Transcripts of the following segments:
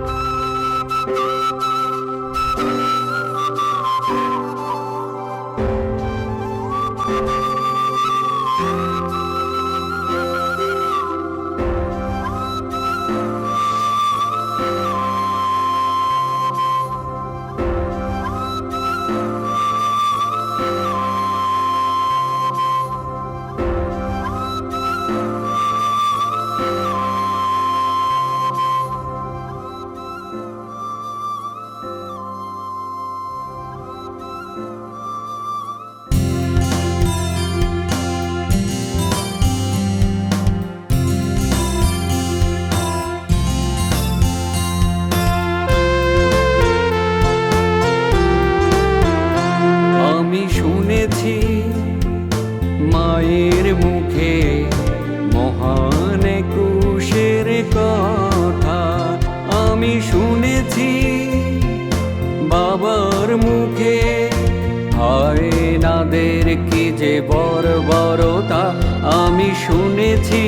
আমি মুখে হয় নাদের কি যে বর্বরতা আমি শুনেছি।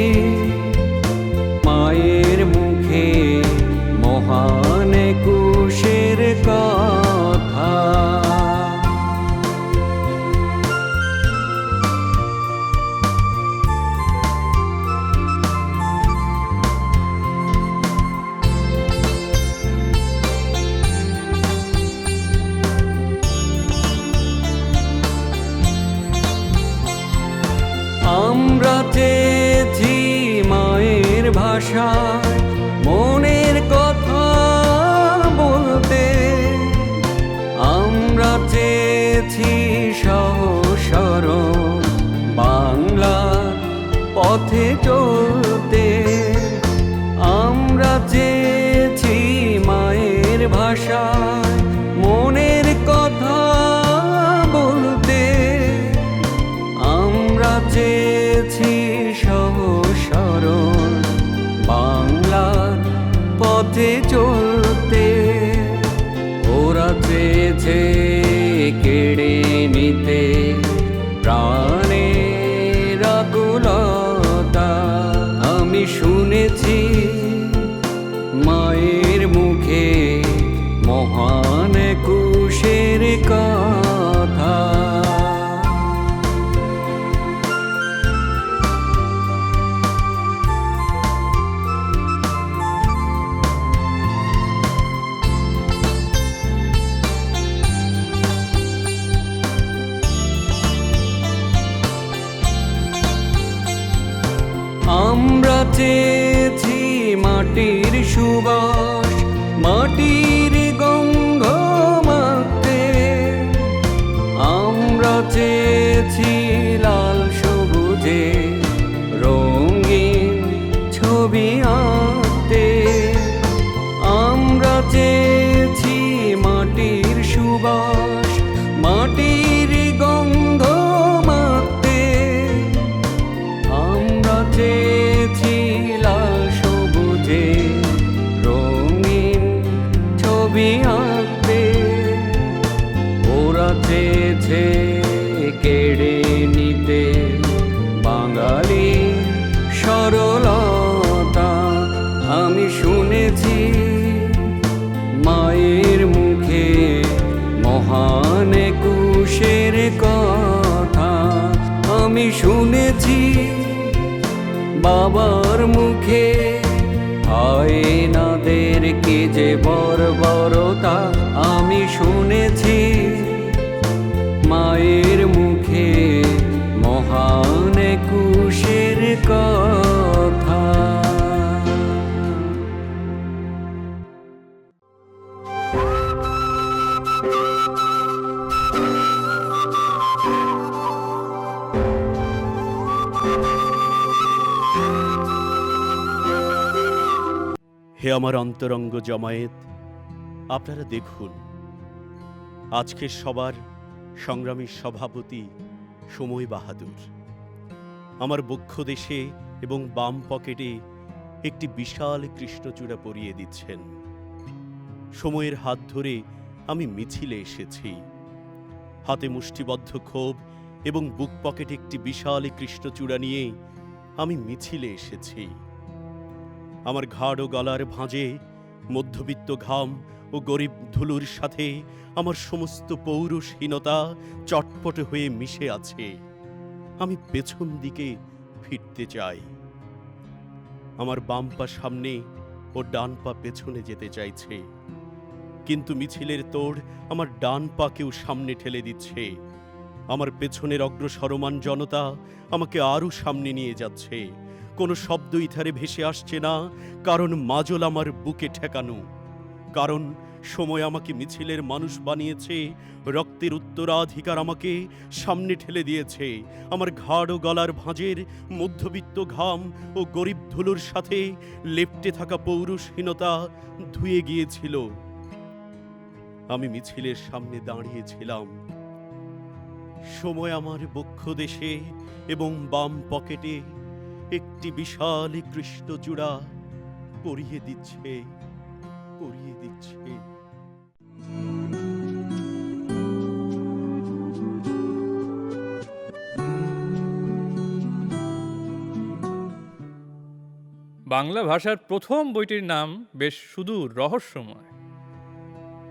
মায়ের চেয়েছি মাটির সুবাস মাটির গঙ্গ মাতে আমরা চেয়েছি লাল সবুজে রঙিন ছবি আঁকতে বাবার মুখে। হয় নাদের কি যে বর্বরতা আমি শুনেছি। মায়ের মুখে মহান কুশের কথা। হে আমার অন্তরঙ্গ জমায়েত, আপনারা দেখুন, আজকে সবার সংগ্রামী সভাপতি সময় বাহাদুর। আমার বক্ষ দেশে এবং বাম পকেটে একটি বিশাল কৃষ্ণচূড়া পরিয়ে দিচ্ছেন। সময়ের হাত ধরে আমি মিছিলে এসেছি। হাতে মুষ্টিবদ্ধ ক্ষোভ এবং বুক পকেটে একটি বিশাল কৃষ্ণচূড়া নিয়ে আমি মিছিলে এসেছি। আমার ঘাড় ও গলার ভাঁজে, মধ্যবিত্ত ঘাম ও গরিব ধুলুর সাথে আমার সমস্ত পৌরুষহীনতা চটপট হয়ে মিশে আছে। আমি পেছন দিকে ফিরতে চাই। আমার বাম পা সামনে ও ডান পা পেছনে যেতে চাইছে। কিন্তু মিছিলের তোড় আমার ডান পাকেও সামনে ঠেলে দিচ্ছে। আমার পেছনের অগ্রসরমান জনতা আমাকে আরও সামনে নিয়ে যাচ্ছে। কোনো শব্দ ইথারে ভেসে আসছে না, কারণ মাজল আমার বুকে ঠেকানো। কারণ সময় আমাকে মিছিলের মানুষ বানিয়েছে, রক্তের উত্তরাধিকার আমাকে সামনে ঠেলে দিয়েছে। আমার ঘাড় ও গলার ভাঁজের মধ্যবিত্ত ঘাম ও গরিব ধুলোর সাথে লেপ্টে থাকা পৌরুষহীনতা ধুয়ে গিয়েছিল। আমি মিছিলের সামনে দাঁড়িয়েছিলাম। সময় আমার বক্ষ দেশে এবং বাম পকেটে একটি বিশাল কৃষ্ণ চূড়া পরিয়ে দিচ্ছে পরিয়ে দিচ্ছে। বাংলা ভাষার প্রথম বইটির নাম বেশ সুদূর, রহস্যময়।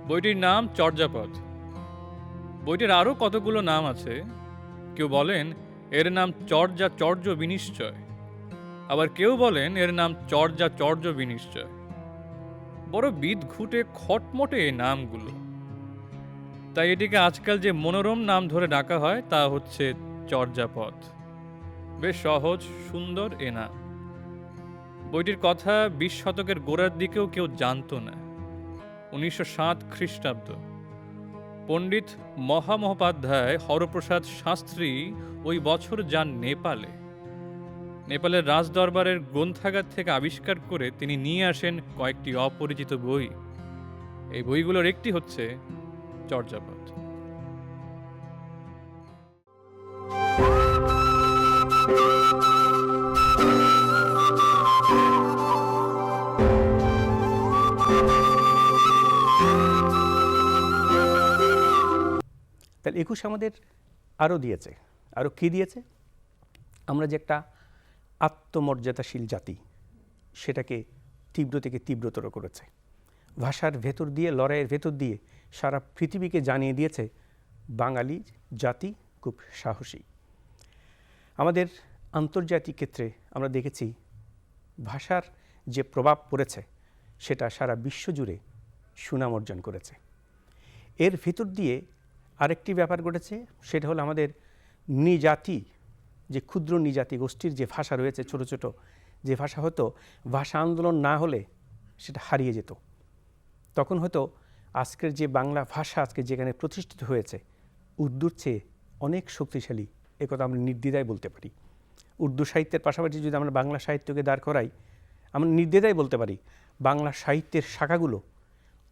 বইটির নাম চর্যাপদ। বইটির আরও কতগুলো নাম আছে? কেউ বলেন, এর নাম চর্যা চর্য বিনিশ্চয়। আবার কেউ বলেন এর নাম চর্যা চর্য বিনিশ্চয়। বড় বিদ ঘুটে খটমটে এই নামগুলো। তাই এটিকে আজকাল যে মনোরম নাম ধরে ডাকা হয়, তা হচ্ছে চর্যাপদ বেশ সহজ, সুন্দর এ নাম। বইটির কথা বিশ শতকের গোড়ার দিকেও কেউ জানতো না। উনিশশো সাত খ্রিস্টাব্দ। পণ্ডিত মহামহোপাধ্যায় হরপ্রসাদ শাস্ত্রী ওই বছর যান নেপালে। নেপালের রাজদরবারের গ্রন্থাগার থেকে আবিষ্কার করে তিনি নিয়ে আসেন কয়েকটি অপরিচিত বই। এই বইগুলোর একটি হচ্ছে চর্যাপদ। তাহলে একুশ আমাদের আরও দিয়েছে। আরও কী দিয়েছে? আমরা যে একটা আত্মমর্যাদাশীল জাতি। সেটাকে তীব্র থেকে তীব্রতর করেছে। ভাষার ভেতর দিয়ে, লড়াইয়ের ভেতর দিয়ে সারা পৃথিবীকে জানিয়ে দিয়েছে, বাঙালি জাতি খুব সাহসী। আমাদের আন্তর্জাতিক ক্ষেত্রে আমরা দেখেছি, ভাষার যে প্রভাব পড়েছে, সেটা সারা বিশ্বজুড়ে সুনাম অর্জন করেছে। এর ভিতর দিয়ে আরেকটি ব্যাপার ঘটেছে, সেটা হলো আমাদের নিজাতি যে ক্ষুদ্র নিজাতি গোষ্ঠীর যে ভাষা রয়েছে, ছোট ছোট যে ভাষা হতো, ভাষা আন্দোলন না হলে সেটা হারিয়ে যেত। তখন হয়তো আজকের যে বাংলা ভাষা আজকে যেখানে প্রতিষ্ঠিত হয়েছে, উর্দুর চেয়ে অনেক শক্তিশালী একথা আমরা নির্দ্বিধায় বলতে পারি। উর্দু সাহিত্যের পাশাপাশি যদি আমরা বাংলা সাহিত্যকে দাঁড় করাই, আমরা নির্দ্বিধায় বলতে পারি, বাংলা সাহিত্যের শাখাগুলো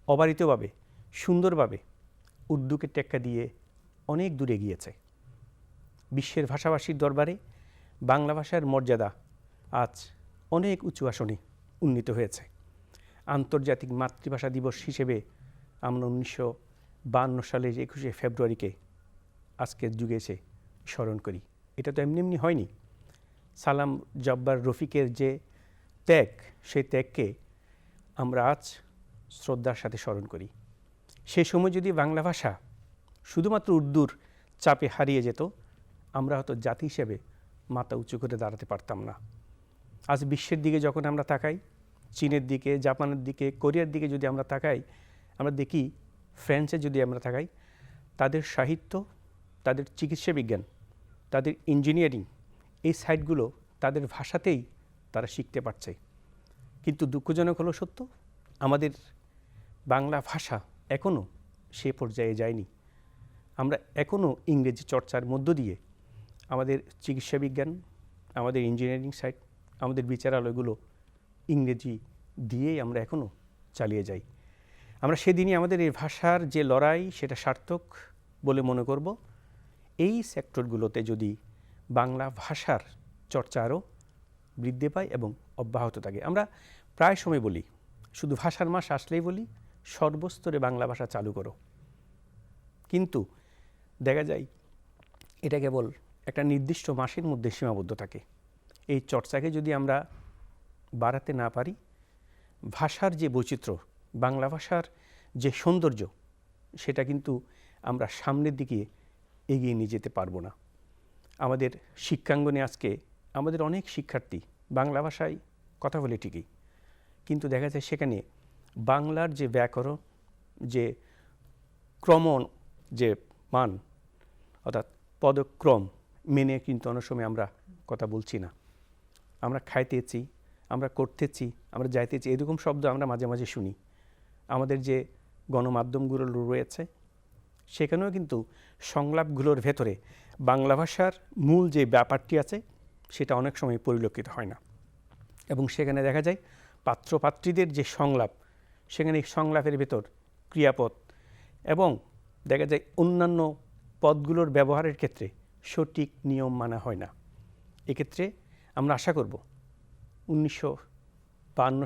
অবারিতভাবে, সুন্দরভাবে উর্দুকে টেক্কা দিয়ে অনেক দূরে গিয়েছে বিশ্বের ভাষাভাষীর দরবারে বাংলা ভাষার মর্যাদা আজ অনেক উঁচু আসনে উন্নীত হয়েছে। আন্তর্জাতিক মাতৃভাষা দিবস হিসেবে আমরা উনিশশো বান্ন সালের একুশে ফেব্রুয়ারিকে আজকের যুগে এসে স্মরণ করি। এটা তো এমনি এমনি হয়নি। সালাম জব্বার রফিকের যে ত্যাগ, সেই ত্যাগকে আমরা আজ শ্রদ্ধার সাথে স্মরণ করি। সেই সময় যদি বাংলা ভাষা শুধুমাত্র উর্দুর চাপে হারিয়ে যেত আমরা হয়তো জাতি হিসেবে মাথা উঁচু করে দাঁড়াতে পারতাম না। আজ বিশ্বের দিকে যখন আমরা তাকাই, চীনের দিকে, জাপানের দিকে, কোরিয়ার দিকে যদি আমরা তাকাই, আমরা দেখি ফ্রান্সে যদি আমরা তাকাই, তাদের সাহিত্য, তাদের চিকিৎসা বিজ্ঞান, তাদের ইঞ্জিনিয়ারিং, এই সাইটগুলো তাদের ভাষাতেই তারা শিখতে পারছে। কিন্তু দুঃখজনক হলো সত্য, আমাদের বাংলা ভাষা এখনও সে পর্যায়ে যায়নি। আমরা এখনও ইংরেজি চর্চার মধ্য দিয়ে আমাদের চিকিৎসা বিজ্ঞান, আমাদের ইঞ্জিনিয়ারিং সাইট আমাদের বিচারালয়গুলো ইংরেজি দিয়েই আমরা এখনও চালিয়ে যাই। আমরা সেদিনই আমাদের এই ভাষার যে লড়াই সেটা সার্থক বলে মনে করব। এই সেক্টরগুলোতে যদি বাংলা ভাষার চর্চা আরও বৃদ্ধি পায় এবং অব্যাহত থাকে, আমরা প্রায় সময় বলি, শুধু ভাষার মাস আসলেই বলি, সর্বস্তরে বাংলা ভাষা চালু করো। কিন্তু দেখা যায়, এটা কেবল একটা নির্দিষ্ট মাসের মধ্যে সীমাবদ্ধ থাকে। এই চর্চাকে যদি আমরা বাড়াতে না পারি, ভাষার যে বৈচিত্র্য, বাংলা ভাষার যে সৌন্দর্য, সেটা কিন্তু আমরা সামনের দিকে এগিয়ে নিয়ে যেতে পারব না। আমাদের শিক্ষাঙ্গনে আজকে আমাদের অনেক শিক্ষার্থী বাংলা ভাষায় কথা বলে ঠিকই, কিন্তু দেখা যায় সেখানে বাংলার যে ব্যাকরণ, যে ক্রম যে মান, অর্থাৎ পদক্রম মেনে কিন্তু অনেক সময় আমরা কথা বলছি না। আমরা খাইতেছি, আমরা করতেছি, আমরা যাইতেছি, এরকম শব্দ আমরা মাঝে মাঝে শুনি। আমাদের যে গণমাধ্যমগুলো রয়েছে, সেখানেও কিন্তু সংলাপগুলোর ভেতরে বাংলা ভাষার মূল যে ব্যাপারটি আছে, সেটা অনেক সময় পরিলক্ষিত হয় না। এবং সেখানে দেখা যায় পাত্রপাত্রীদের যে সংলাপ, সেখানে সংলাপের ভেতর ক্রিয়াপদ এবং দেখা যায় অন্যান্য পদগুলোর ব্যবহারের ক্ষেত্রে সঠিক নিয়ম মানা হয় না। এক্ষেত্রে আমরা আশা করব উনিশশো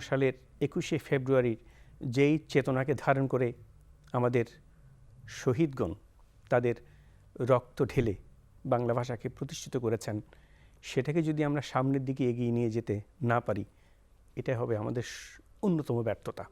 সালের একুশে ফেব্রুয়ারির যেই চেতনাকে ধারণ করে আমাদের শহীদগণ তাদের রক্ত ঢেলে বাংলা ভাষাকে প্রতিষ্ঠিত করেছেন, সেটাকে যদি আমরা সামনের দিকে এগিয়ে নিয়ে যেতে না পারি এটা হবে আমাদের অন্যতম ব্যর্থতা।